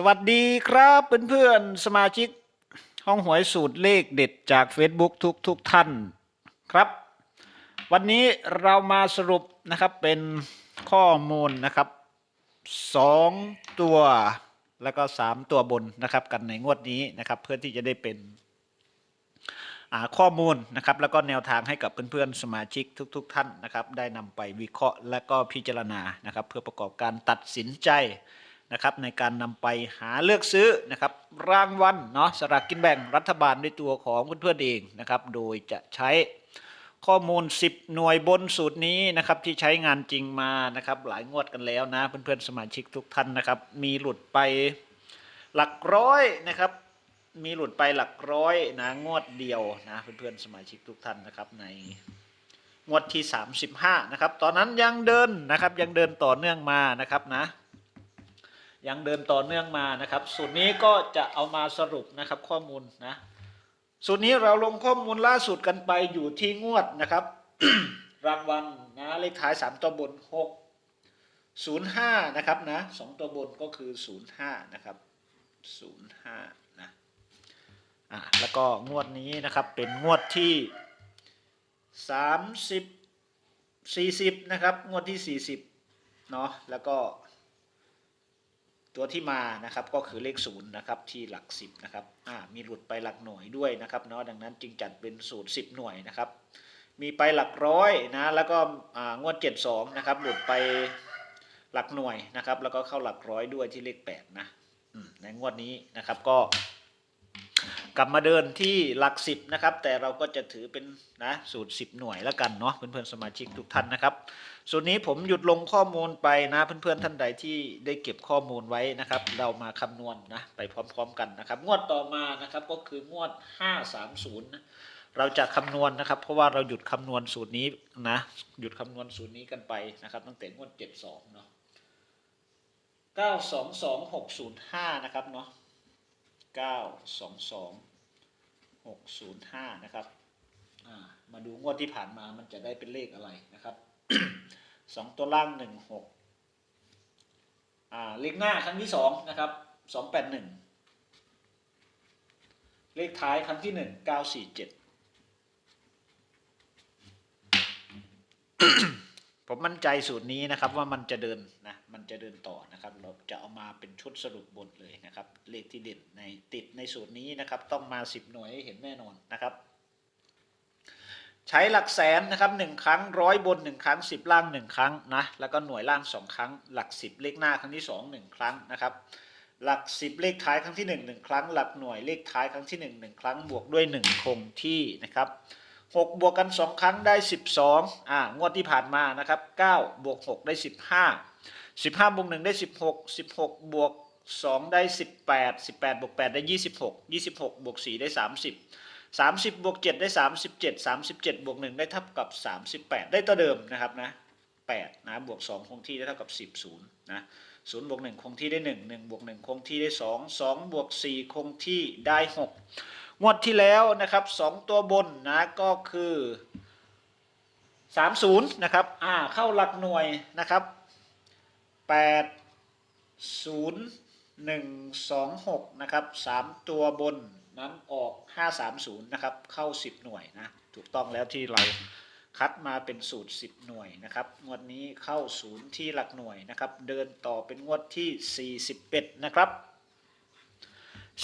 สวัสดีครับเพื่อนๆสมาชิก ห้องหวยสูตรเลขเด็ดจาก Facebook ทุกทุกๆท่านครับ วันนี้เรามาสรุปนะครับเป็นข้อมูลนะครับสองตัวแล้วก็สามตัวบนนะครับ กันในงวดนี้นะครับ เพื่อที่จะได้เป็นข้อมูลนะครับ แล้วก็แนวทางให้กับเพื่อนๆสมาชิกทุก ๆท่านนะครับ ได้นำไปวิเคราะห์และก็พิจารณานะครับ เพื่อประกอบการตัดสินใจ นะครับในการนำไปหาเลือกซื้อนะครับรางวัลเนาะสลากกินแบ่งรัฐบาลด้วยตัวของเพื่อนๆเองนะครับโดยจะใช้ข้อมูล 10 หน่วยบนสูตรนี้นะครับที่ใช้งานจริงมานะครับหลายงวดกันแล้วนะเพื่อนๆสมาชิกทุกท่านนะครับมีหลุดไปหลักร้อยนะครับมีหลุดไปหลักร้อยนะงวดเดียวนะเพื่อนๆสมาชิกทุกท่านนะครับในงวดที่ 35นะครับตอนนั้นยังเดินนะครับยังเดินต่อเนื่องมานะครับนะ ยังเดินต่อเนื่องมานะครับ สูตรนี้ก็จะเอามาสรุปนะครับข้อมูลนะ สูตรนี้เราลงข้อมูลล่าสุดกันไปอยู่ที่งวดนะครับ รางวัลนะเลขท้าย 3 ตัวบน 6 05 นะครับนะสองตัวบนก็คือ 05 นะครับ 05 นะอะแล้วก็งวดนี้นะครับเป็นงวดที่ 30 40 นะครับ งวดที่ 40 เนาะแล้วก็ ตัวที่มานะครับก็คือเลขศูนย์นะครับที่หลักสิบนะครับอ่ามีหลุดไปหลักหน่วยด้วยนะครับเนาะดังนั้นจึงจัดเป็นสูตรสิบหน่วยนะครับมีไปหลักร้อยนะแล้วก็งวดเจ็ดสองนะครับ หลุดไปหลักหน่วยนะครับ แล้วก็เข้าหลักร้อยด้วยที่เลขแปดนะในงวดนี้นะครับก็ กลับมาเดินที่หลักสิบนะครับ แต่เราก็จะถือเป็นนะสูตร 10 หน่วยแล้วกันเนาะเพื่อนๆสมาชิกทุกท่านนะครับ ส่วนนี้ผมหยุดลงข้อมูลไปนะเพื่อนๆท่านใดที่ได้เก็บข้อมูลไว้นะครับ เรามาคำนวณนะไปพร้อม ๆ กันนะครับ งวดต่อมานะครับก็คืองวด 530นะเราจะคำนวณนะครับ เพราะว่าเราหยุดคำนวณสูตรนี้นะหยุดคำนวณสูตรนี้กันไปนะครับ ตั้งแต่งวด 72 เนาะ922605 นะครับเนาะเก้าสองสองหกศูนย์ห้านะครับมาดูงวดที่ผ่านมามันจะได้เป็นเลขอะไรนะครับ สองตัวล่างหนึ่งหกอ่าเลขหน้าครั้งที่สองนะครับสองแปดหนึ่งเลขท้ายครั้งที่หนึ่งเก้าสี่เจ็ดผมมั่นใจสูตรนี้นะครับว่ามันจะเดินนะมันจะเดินต่อนะครับ เราจะเอามาเป็นชุดสรุปบนเลยนะครับ เลขที่เด่นในติดในสูตรนี้นะครับ ต้องมา 10 หน่วยให้เห็นแน่นอนนะครับ ใช้หลักแสนนะครับหนึ่งครั้งร้อยบนหนึ่งครั้งสิบล่างหนึ่งครั้งนะแล้วก็หน่วยล่างสองครั้ง หลักสิบเลขหน้าครั้งที่สองหนึ่งครั้งนะครับหลักสิบเลขท้ายครั้งที่หนึ่งหนึ่งครั้ง หลักหน่วยเลขท้ายครั้งที่หนึ่งหนึ่งครั้งบวกด้วยหนึ่งคงที่นะครับหกบวกกันสองครั้งได้สิบสองอ่างวดที่ผ่านมานะครับเก้าบวกหกได้สิบห้าสิบห้าบวกหนึ่งได้สิบหกสิบหกบวกสองได้สิบแปดสิบแปดบวกแปดได้ยี่สิบหกยี่สิบหกบวกสี่ได้สามสิบ สามสิบบวกเจ็ดได้สามสิบเจ็ดสามสิบเจ็ดบวกหนึ่งได้เท่ากับสามสิบแปดได้ตัวเดิมนะครับนะแปดนะบวกสองคงที่ได้เท่ากับสิบศูนย์นะศูนย์บวกหนึ่งคงที่ได้หนึ่งหนึ่งบวกหนึ่งคงที่ได้สองสองบวกสี่คงที่ได้หกงวดที่แล้วนะครับสองตัวบนนะก็คือสามศูนย์นะครับอ่าเข้าหลักหน่วยนะครับแปดศูนย์หนึ่งสองหกนะครับสามตัวบน นั้นออกห้าสามศูนย์นะครับ เข้าสิบหน่วยนะ ถูกต้องแล้วที่เราคัดมาเป็นสูตรสิบหน่วยนะครับ งวดนี้เข้าศูนย์ที่หลักหน่วยนะครับ เดินต่อเป็นงวดที่สี่สิบเอ็ดนะครับ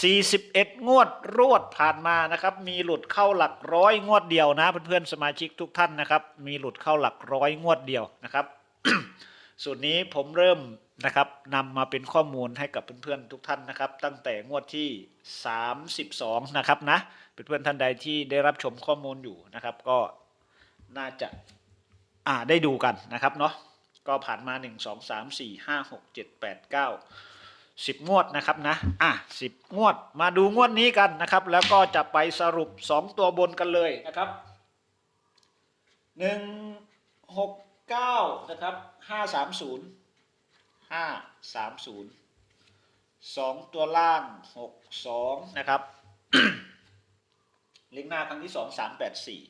41 งวดรวดผ่านมานะครับ มีหลุดเข้าหลักร้อยงวดเดียวนะ เพื่อนๆสมาชิกทุกท่านนะครับ มีหลุดเข้าหลักร้อยงวดเดียวนะครับ สูตรนี้ผมเริ่ม นะครับนำมาเป็นข้อมูลให้กับเพื่อนๆทุกท่านนะครับ ตั้งแต่งวดที่ 32 นะครับนะเพื่อนๆท่านใดที่ได้รับชมข้อมูลอยู่นะครับ ก็น่าจะอ่าได้ดูกันนะครับเนาะก็ผ่านมา 1 2 3 4 5 6 7 8 9สิบงวดนะครับนะอะสิบงวดมาดูงวดนี้กันนะครับ แล้วก็จะไปสรุปสองตัวบนกันเลยนะครับหนึ่งหกเก้านะครับห้าสามศูนย์ ห้าสามศูนย์สองตัวล่างหกสองนะครับ เลขหน้าครั้งที่สองสามแปดสี่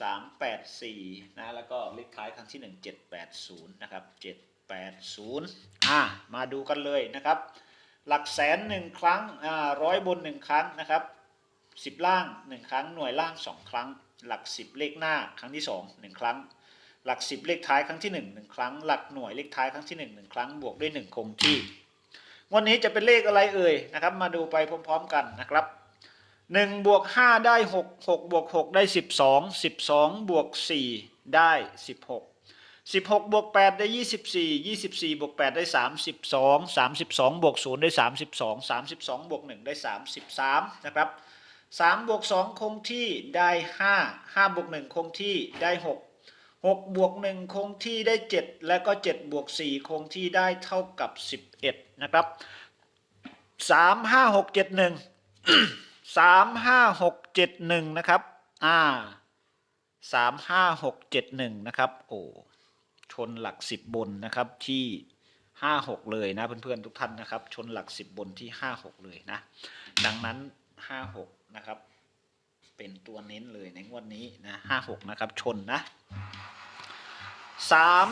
สามแปดสี่นะ แล้วก็เลขท้ายครั้งที่หนึ่งเจ็ดแปดศูนย์นะครับเจ็ดแปดศูนย์อ่ามาดูกันเลยนะครับ หลักแสนหนึ่งครั้งอ่าร้อยบนหนึ่งครั้งนะครับสิบล่างหนึ่งครั้งหน่วยล่างสองครั้ง หลักสิบเลขหน้าครั้งที่สองหนึ่งครั้ง หลักสิบเลขท้ายครั้งที่หนึ่งหนึ่งครั้ง หลักหน่วยเลขท้ายครั้งที่หนึ่งหนึ่งครั้ง บวกด้วยหนึ่งคงที่วันนี้จะเป็นเลขอะไรเอ่ยนะครับ มาดูไปพร้อมๆกันนะครับหนึ่งบวกห้าได้หกหกบวกหกได้สิบสองสิบสองบวกสี่ได้สิบหกสิบหกบวกแปดได้ยี่สิบสี่ยี่สิบสี่บวกแปดได้สามสิบสองสามสิบสองบวกศูนย์ได้สามสิบสองสามสิบสองบวกหนึ่งได้สามสิบสามนะครับสามบวกสองคงที่ได้ห้าห้าบวกหนึ่งคงที่ได้ห กหกบวกหนึ่งคงที่ได้เจ็ดและก็เจ็ดบวกสี่คงที่ได้เท่ากับสิบเอ็ดนะครับสามห้าหกเจ็ดหนึ่งสามห้าหกเจ็ดหนึ่งนะครับอ่าสามห้าหกเจ็ดหนึ่งนะครับ โอ้ ชนหลักสิบบนนะครับที่ห้าหกเลยนะเพื่อนๆทุกท่านนะครับ ชนหลักสิบบนที่ห้าหกเลยนะ ดังนั้นห้าหกนะครับ เป็นตัวเน้นเลยในงวดนี้นะห้าหกนะครับ ชนนะ สาม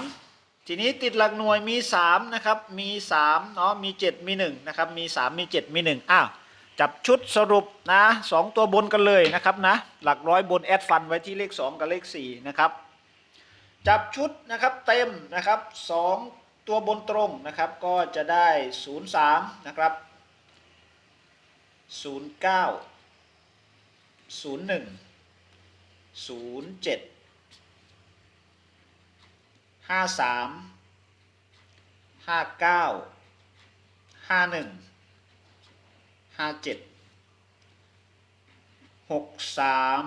ทีนี้ติดหลักหน่วยมีสามนะครับมีสามเนาะมีเจ็ดมีหนึ่งนะครับมีสามมีเจ็ดมีหนึ่งอ้าวจับชุดสรุปนะสองตัวบนกันเลยนะครับนะหลักร้อยบนแอดฟันไว้ที่เลขสองกับเลขสี่นะครับจับชุดนะครับเต็มนะครับสองตัวบนตรงนะครับก็จะได้ศูนย์สามนะครับศูนย์เก้าศูนย์ ห้าสามห้าเก้าห้าหนึ่งห้าเจ็ดหกสาม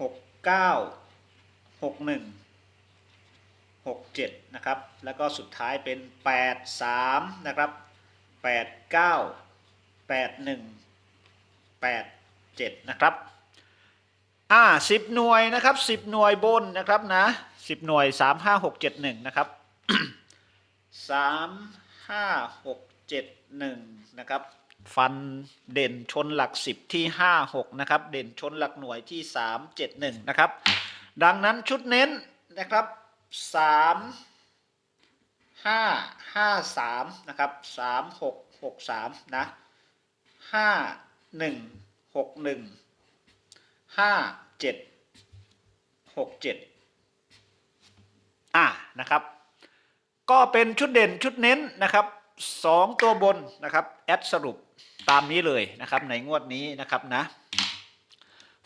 หกเก้าหกหนึ่งหกเจ็ดนะครับ แล้วก็สุดท้ายเป็นแปดสามนะครับแปดเก้าแปดหนึ่งแปดเจ็ดนะครับ อ่าสิบหน่วยนะครับสิบหน่วยบนนะครับนะสิบหน่วยสามห้าหกเจ็ดหนึ่งนะครับสามห้าหกเจ็ดหนึ่งนะครับ ฟันเด่นชนหลักสิบที่ห้าหกนะครับ เด่นชนหลักหน่วยที่สามเจ็ดหนึ่งนะครับ ดังนั้นชุดเน้นนะครับสามห้าห้าสามนะครับสามหกหกสามนะห้าหนึ่งหกหนึ่งห้า เจ็ดหกเจ็ดอ่านะครับ ก็เป็นชุดเด่นชุดเน้นนะครับสองตัวบนนะครับแอดสรุปตามนี้เลยนะครับในงวดนี้นะครับนะ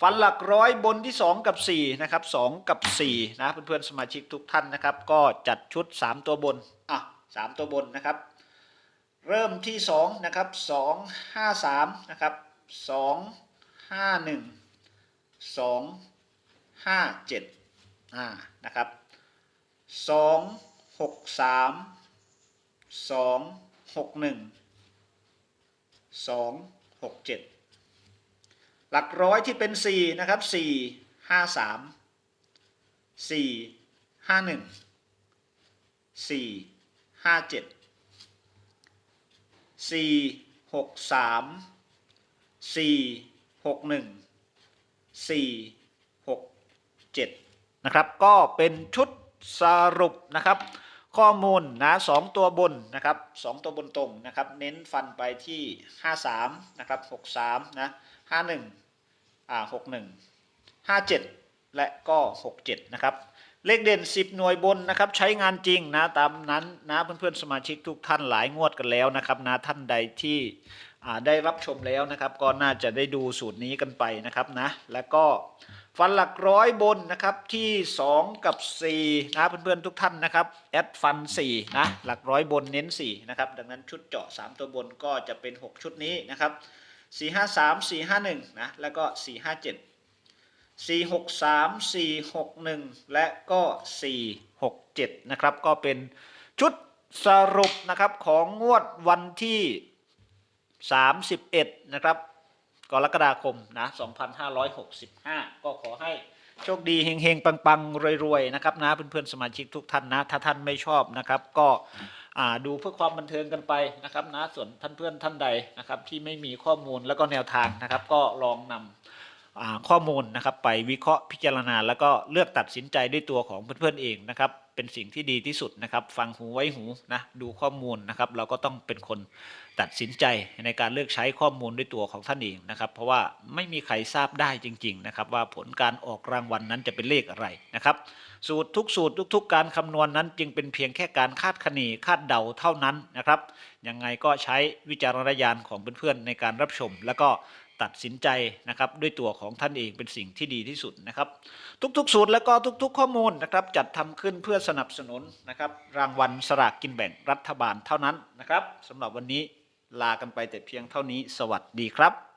ฟันหลักร้อยบนที่ 2 กับ4นะครับ2กับ4นะเพื่อนๆสมาชิกทุกท่านนะครับ ก็จัดชุด 3 ตัวบนอะ3ตัวบนนะครับ เริ่มที่2นะครับ2 5 3นะครับ2 5 1 สองห้าเจ็ดอ่านะครับสองหกสามสองหกหนึ่งสองหกเจ็ดหลักร้อยที่เป็นสี่นะครับสี่ห้าสามสี่ห้าหนึ่งสี่ห้าเจ็ดสี่หกสามสี่หกหนึ่ง สี่หกเจ็ดนะครับ ก็เป็นชุดสรุปนะครับ ข้อมูลนะสองตัวบนนะครับสองตัวบนตรงนะครับ เน้นฟันไปที่ห้าสามนะครับหกสามนะห้าหนึ่งอ่าหกหนึ่งห้าเจ็ดและก็หกเจ็ดนะครับเลขเด่น 10 หน่วยบนนะครับใช้งานจริงนะตามนั้นนะเพื่อนๆสมาชิกทุกท่านหลายงวดกันแล้วนะครับนะท่านใดที่ ได้รับชมแล้วนะครับ ก็น่าจะได้ดูสูตรนี้กันไปนะครับนะแล้วก็ฟันหลักร้อยบนนะครับที่ 2 กับ 4 นะเพื่อนๆทุกท่านนะครับแอดฟัน4นะหลักร้อยบนเน้น4นะครับดังนั้นชุดเจาะ 3 ตัวบนก็จะเป็น 6 ชุดนี้นะครับ 4 5 3 4 5 1นะแล้วก็ 4 5 7 4 6 3 4 6 1 และก็ 4 6 7นะครับก็เป็นชุดสรุปนะครับของงวดวันที่ 31 นะครับ กรกฎาคมนะ2565 ก็ขอให้โชคดีเฮงๆ ปังๆ รวยๆ นะครับนะเพื่อนๆ สมาชิกทุกท่านนะ ถ้าท่านไม่ชอบนะครับ ก็ดูเพื่อความบันเทิงกันไปนะครับนะส่วนท่านเพื่อนท่านใดนะครับที่ไม่มีข้อมูลแล้วก็แนวทางนะครับ ก็ลองนำอ่าข้อมูลนะครับ ไปวิเคราะห์พิจารณา แล้วก็เลือกตัดสินใจด้วยตัวของเพื่อนๆเองนะครับ เป็นสิ่งที่ดีที่สุดนะครับ ฟังหูไว้หูนะดูข้อมูลนะครับ เราก็ต้องเป็นคนตัดสินใจในการเลือกใช้ข้อมูลด้วยตัวของท่านเองนะครับ เพราะว่าไม่มีใครทราบได้จริง ๆ นะครับ ว่าผลการออกรางวัลนั้นจะเป็นเลขอะไรนะครับ สูตรทุกสูตรทุก ๆ การคำนวณนั้นจึงเป็นเพียงแค่การคาดคะเนคาดเดาเท่านั้นนะครับยังไงก็ใช้วิจารณญาณของเพื่อนๆในการรับชม แล้วก็ ตัดสินใจนะครับด้วยตัวของท่านเองเป็นสิ่งที่ดีที่สุดนะครับ ทุกๆสูตรแล้วก็ทุกๆ ข้อมูลนะครับจัดทำขึ้นเพื่อสนับสนุนนะครับรางวัลสลากกินแบ่งรัฐบาลเท่านั้นนะครับสำหรับวันนี้ลากันไปแต่เพียงเท่านี้ สวัสดีครับ